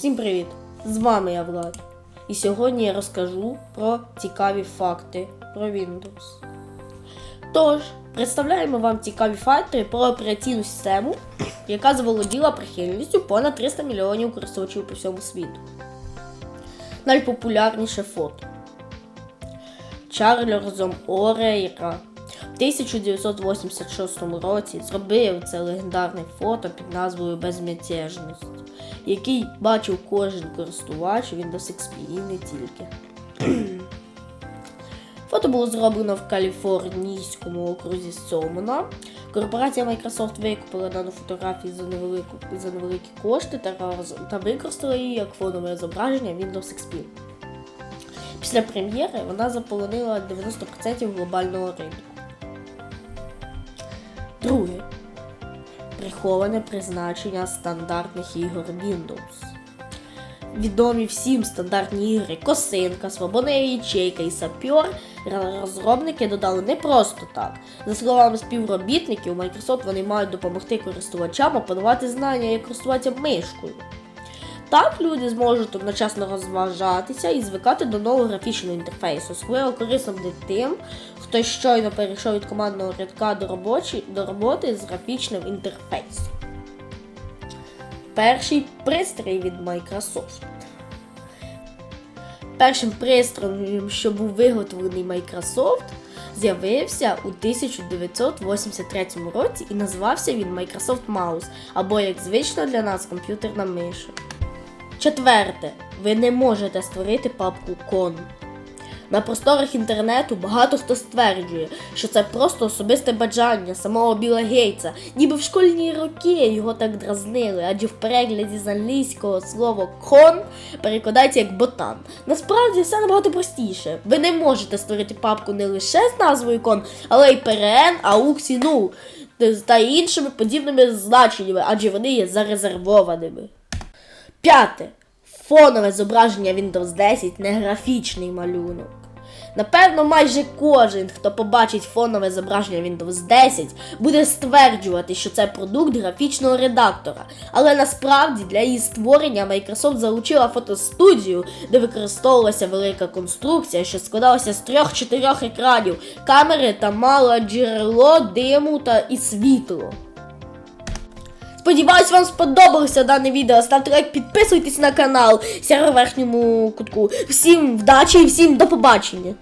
Всім привіт! З вами я Влад. І сьогодні я розкажу про цікаві факти про Windows. Тож, представляємо вам цікаві факти про операційну систему, яка заволоділа прихильністю понад 300 мільйонів користувачів по всьому світу. Найпопулярніше фото. Чарльзом Орейра в 1986 році зробив це легендарне фото під назвою Безмятежність, який бачив кожен користувач Windows XP і не тільки. Фото було зроблено в каліфорнійському окрузі Сомона. Корпорація Microsoft викупила дану фотографію за, невелику, за невеликі кошти та, та використала її як фонове зображення Windows XP. Після прем'єри вона заполонила 90% глобального ринку. Друге. Приховане призначення стандартних ігор Windows. Відомі всім стандартні ігри Косинка, Свободна ячейка і Сапьор розробники додали не просто так. За словами співробітників, Microsoft вони мають допомогти користувачам опанувати знання, як користуватися мишкою. Так люди зможуть одночасно розважатися і звикати до нового графічного інтерфейсу, особливо корисним для тим, хто щойно перейшов від командного рядка до, робочі, до роботи з графічним інтерфейсом. Перший пристрій від Microsoft. Першим пристроєм, що був виготовлений Microsoft, з'явився у 1983 році і називався він Microsoft Mouse, або, як звично для нас, комп'ютерна миша. Четверте, ви не можете створити папку Con. На просторах інтернету багато хто стверджує, що це просто особисте бажання самого Біла Гейтса, ніби в школьні роки його так дразнили, адже в перекладі з англійського слово кон перекладається як ботан. Насправді все набагато простіше. Ви не можете створити папку не лише з назвою кон, але й і NU та іншими подібними значеннями, адже вони є зарезервованими. П'яте. Фонове зображення Windows 10 не графічний малюнок. Напевно, майже кожен, хто побачить фонове зображення Windows 10, буде стверджувати, що це продукт графічного редактора. Але насправді для її створення Microsoft залучила фотостудію, де використовувалася велика конструкція, що складалася з трьох-чотирьох екранів, камери та мала джерело, диму та і світло. Сподіваюсь, вам сподобалося дане відео. Ставте лайк, підписуйтесь на канал. Сяро верхньому кутку. Всім вдачі і всім до побачення!